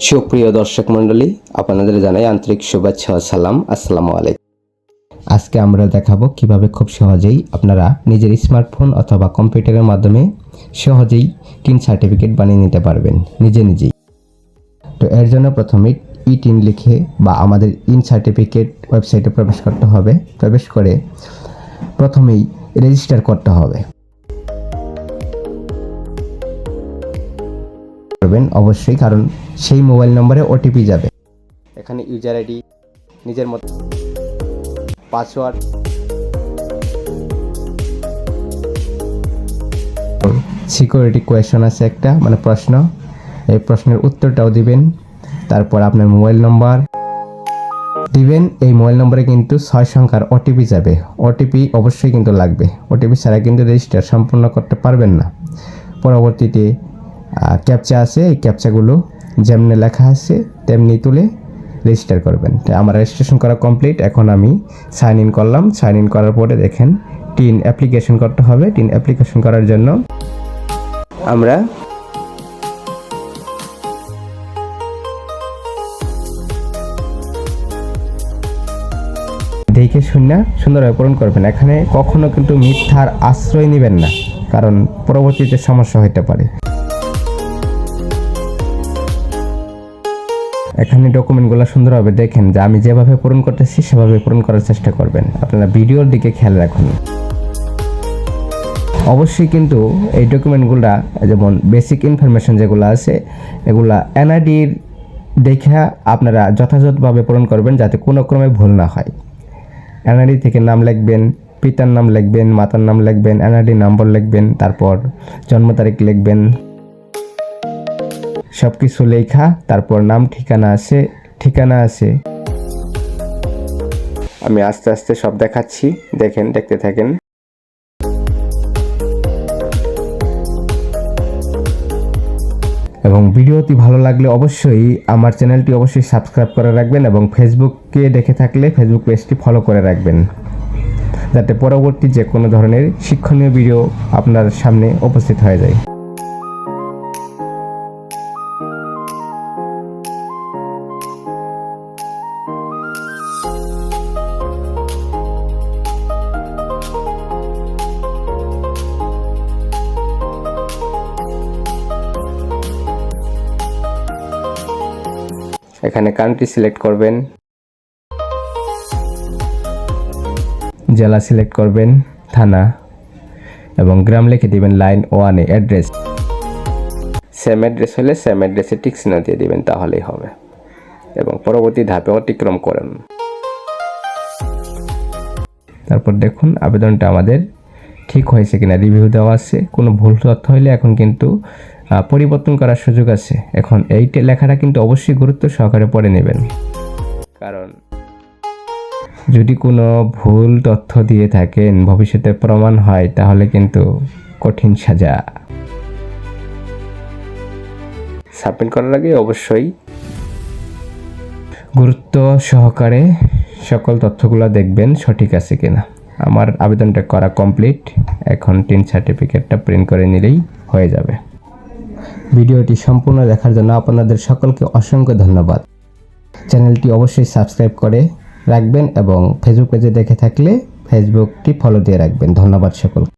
সুপ্রিয় দর্শক মণ্ডলী, আপনাদের জানাই আন্তরিক শুভেচ্ছা সালাম। আসসালামু আলাইকুম। আজকে আমরা দেখাবো কীভাবে খুব সহজেই আপনারা নিজের স্মার্টফোন অথবা কম্পিউটারের মাধ্যমে সহজেই টিন সার্টিফিকেট বানিয়ে নিতে পারবেন, নিজে নিজেই। তো এর জন্য প্রথমে ই টিন লিখে বা আমাদের ইন সার্টিফিকেট ওয়েবসাইটে প্রবেশ করতে হবে। প্রবেশ করে প্রথমেই রেজিস্টার করতে হবে। করবেন অবশ্যই কারণ সেই মোবাইল নম্বরে ওটিপি যাবে। এখানে ইউজার আইডি নিজের মতো পাসওয়ার্ড সিকিউরিটি কোয়েশন আছে একটা মানে প্রশ্ন। এই প্রশ্নের উত্তরটাও দিবেন তারপর আপনার মোবাইল নম্বর। দিবেন এই মোবাইল নম্বরে কিন্তু ছয় সংখ্যার ওটিপি যাবে। ওটিপি অবশ্যই কিন্তু লাগবে। ওটিপি ছাড়া কিন্তু রেজিস্টার সম্পূর্ণ করতে পারবেন না। পরবর্তীতে ক্যাপচা আছে, এই ক্যাপচাগুলো যেমনি লেখা আছে, তেমনি তুলে রেজিস্টার করবেন। আমার রেজিস্ট্রেশন করা কমপ্লিট এখন আমি সাইন ইন করলাম। সাইন ইন করার পরে দেখেন, টিন অ্যাপ্লিকেশন করতে হবে। টিন অ্যাপ্লিকেশন করার জন্য আমরা দেখে শুনে সুন্দরভাবে পূরণ করবেন। এখানে কখনো কিন্তু মিথ্যার আশ্রয় নেবেন না, কারণ পরবর্তীতে সমস্যা হতে পারে। এখানে ডকুমেন্টগুলো সুন্দরভাবে দেখেন যে আমি যেভাবে পূরণ করতেছি, সেভাবে পূরণ করার চেষ্টা করবেন। আপনারা ভিডিওর দিকে খেয়াল রাখুন। অবশ্যই কিন্তু এই ডকুমেন্টগুলা যেমন বেসিক ইনফরমেশন যেগুলো আছে, এগুলা এনআইডির দেখে আপনারা যথাযথভাবে পূরণ করবেন যাতে কোনো ক্রমে ভুল না হয়। এনআইডি থেকে নাম লিখবেন, পিতার নাম লিখবেন, মাতার নাম লিখবেন এনআইডি নম্বর লিখবেন, তারপর জন্ম তারিখ লিখবেন সব কিছু লেখা, তারপর নাম, ঠিকানা আছে ঠিকানা আছে। আমি আস্তে আস্তে সব দেখাচ্ছি, দেখেন, দেখতে থাকেন। এবং ভিডিওটি ভালো লাগলে অবশ্যই আমার চ্যানেলটি অবশ্যই সাবস্ক্রাইব করে রাখবেন এবং ফেসবুককে দেখে থাকলে ফেসবুক পেজটি ফলো করে রাখবেন। যাতে পরবর্তী যে কোনো ধরনের শিক্ষণীয় ভিডিও আপনার সামনে উপস্থিত হয়ে যায়। এখানে কান্ট্রি সিলেক্ট করবেন। জেলা সিলেক্ট করবেন, থানা, এবং গ্রাম লিখে দিবেন লাইন ওয়ানে অ্যাড্রেস সেম অ্যাড্রেস হলে সেম অ্যাড্রেসে টিক চিহ্ন দিয়ে দিবেন, তাহলেই হবে। এবং পরবর্তী ধাপে অতিক্রম করেন। তারপর দেখুন, আবেদনটা আমাদের ঠিক হয়েছে কিনা রিভিউ দেওয়া আছে। কোনো ভুল তথ্য হলে এখন কিন্তু পরিবর্তন করার সুযোগ আছে। এখন এই লেখাটা কিন্তু অবশ্যই গুরুত্ব সহকারে পড়ে নেবেন। কারণ যদি কোনো ভুল তথ্য দিয়ে থাকেন, ভবিষ্যতে প্রমাণ হয়, তাহলে কিন্তু কঠিন সাজা। সাবমিট করার আগে অবশ্যই গুরুত্ব সহকারে সকল তথ্যগুলো দেখবেন সঠিক আছে কিনা। আমার আবেদনটা করা কমপ্লিট। এখন টিন সার্টিফিকেটটা প্রিন্ট করে নিলেই হয়ে যাবে। ভিডিওটি সম্পূর্ণ দেখার জন্য আপনাদের সকলকে অসংখ্য ধন্যবাদ। চ্যানেলটি অবশ্যই সাবস্ক্রাইব করে রাখবেন এবং ফেসবুক পেজে দেখে থাকলে ফেসবুকটি ফলো দিয়ে রাখবেন। ধন্যবাদ সকল